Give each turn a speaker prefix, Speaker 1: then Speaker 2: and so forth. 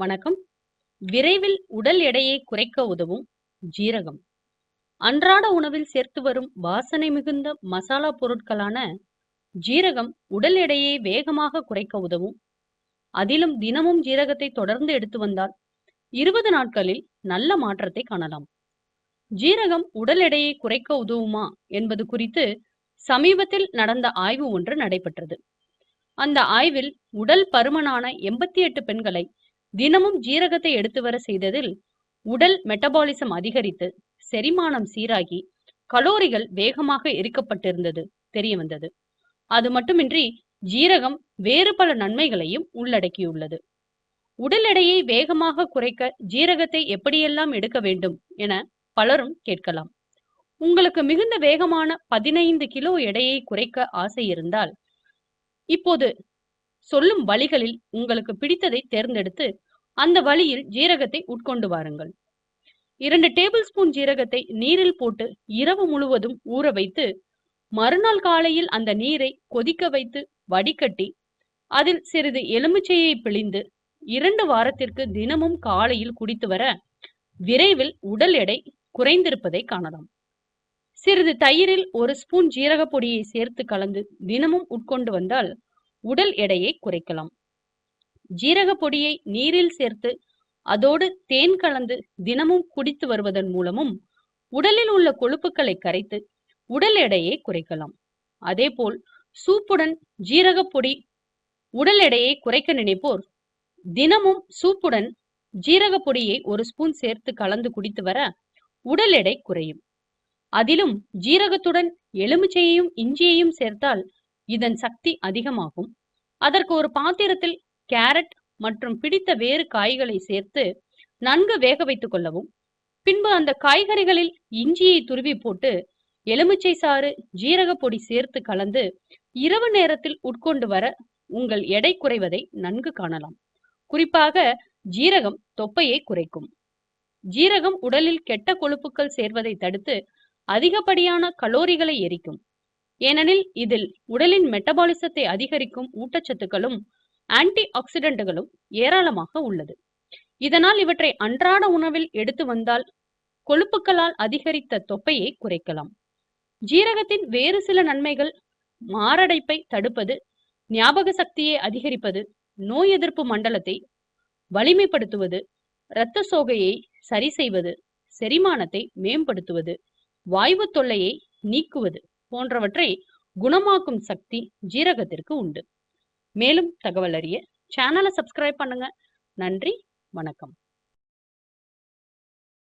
Speaker 1: வணக்கம். விரைவில் உடல் எடையை குறைக்க உதவும் ஜீரகம். அன்றாட உணவில் சேர்த்து வரும் வாசனை மிகுந்த மசாலா பொருட்களான ஜீரகம் உடல் எடையை வேகமாக குறைக்க உதவும். அதிலும் தினமும் ஜீரகத்தை தொடர்ந்து எடுத்து வந்தால் இருபது நாட்களில் நல்ல மாற்றத்தை காணலாம். ஜீரகம் உடல் எடையை குறைக்க உதவுமா என்பது குறித்து சமீபத்தில் நடந்த ஆய்வு ஒன்று நடைபெற்றது. அந்த ஆய்வில் உடல் பருமனான எண்பத்தி எட்டு பெண்களை தினமும் ஜீரகத்தை எடுத்து வர செய்ததில் உடல் மெட்டபாலிசம் அதிகரித்து செரிமானம் சீராகி கலோரிகள் வேகமாக எரிக்கப்பட்டிருந்தது தெரிய வந்தது. அது மட்டுமின்றி ஜீரகம் வேறு பல நன்மைகளையும் உள்ளடக்கியுள்ளது. உடல் எடையை வேகமாக குறைக்க ஜீரகத்தை எப்படியெல்லாம் எடுக்க வேண்டும் என பலரும் கேட்கலாம். உங்களுக்கு மிகுந்த வேகமான பதினைந்து கிலோ எடையை குறைக்க ஆசை இருந்தால் இப்போது சொல்லும் வழிகளில் உங்களுக்கு பிடித்ததை தேர்ந்தெடுத்து அந்த வழியில் ஜீரகத்தை உட்கொண்டு வாருங்கள். இரண்டு டேபிள் ஸ்பூன் ஜீரகத்தை நீரில் போட்டு இரவு முழுவதும் ஊற வைத்து மறுநாள் காலையில் அந்த நீரை கொதிக்க வைத்து வடிகட்டி அதில் சிறிது எலுமிச்சையை பிழிந்து இரண்டு வாரத்திற்கு தினமும் காலையில் குடித்து வர விரைவில் உடல் எடை குறைந்திருப்பதை காணலாம். சிறிது தயிரில் ஒரு ஸ்பூன் ஜீரக பொடியை சேர்த்து கலந்து தினமும் உட்கொண்டு வந்தால் உடல் எடையை குறைக்கலாம். ஜீரக பொடியை நீரில் சேர்த்து அதோடு தேன் கலந்து தினமும் குடித்து வருவதன் மூலமும் உடலில் உள்ள கொழுப்புகளை கரைத்து உடல் எடையை குறைக்கலாம். அதேபோல் சூப்புடன் ஜீரக பொடி உடல் எடையை குறைக்க நினைப்போர் தினமும் சூப்புடன் ஜீரக பொடியை ஒரு ஸ்பூன் சேர்த்து கலந்து குடித்து வர உடல் எடை குறையும். அதிலும் ஜீரகத்துடன் எலுமிச்சையையும் இஞ்சியையும் சேர்த்தால் இதன் சக்தி அதிகமாகும். அதற்கு ஒரு பாத்திரத்தில் கேரட் மற்றும் பிடித்த வேறு காய்களை சேர்த்து நன்கு வேக வைத்துக் கொள்ளவும். பின்பு அந்த காய்கறிகளில் இஞ்சியை துருவி போட்டு எலுமிச்சை சாறு ஜீரக பொடி சேர்த்து கலந்து இரவு நேரத்தில் உட்கொண்டு வர உங்கள் எடை குறைவதை நன்கு காணலாம். குறிப்பாக ஜீரகம் தொப்பையை குறைக்கும். ஜீரகம் உடலில் கெட்ட கொழுப்புகள் சேர்வதை தடுத்து அதிகப்படியான கலோரிகளை எரிக்கும். ஏனெனில் இதில் உடலின் மெட்டபாலிசத்தை அதிகரிக்கும் ஊட்டச்சத்துக்களும் ஆன்டி ஆக்சிடென்ட்களும் ஏராளமாக உள்ளது. இதனால் இவற்றை அன்றாட உணவில் எடுத்து வந்தால் கொழுப்புகளால் அதிகரித்த தொப்பையை குறைக்கலாம். ஜீரகத்தின் வேறு சில நன்மைகள் மாரடைப்பை தடுப்பது ஞாபக சக்தியை அதிகரிப்பது நோய் எதிர்ப்பு மண்டலத்தை வலிமைப்படுத்துவது இரத்த சோகையை சரி செய்வது செரிமானத்தை மேம்படுத்துவது வாய்வு தொல்லையை நீக்குவது போன்றவற்றை குணமாக்கும் சக்தி ஜீரகத்திற்கு உண்டு. மேலும் தகவல் அறிய சேனலை சப்ஸ்கிரைப் பண்ணுங்க. நன்றி வணக்கம்.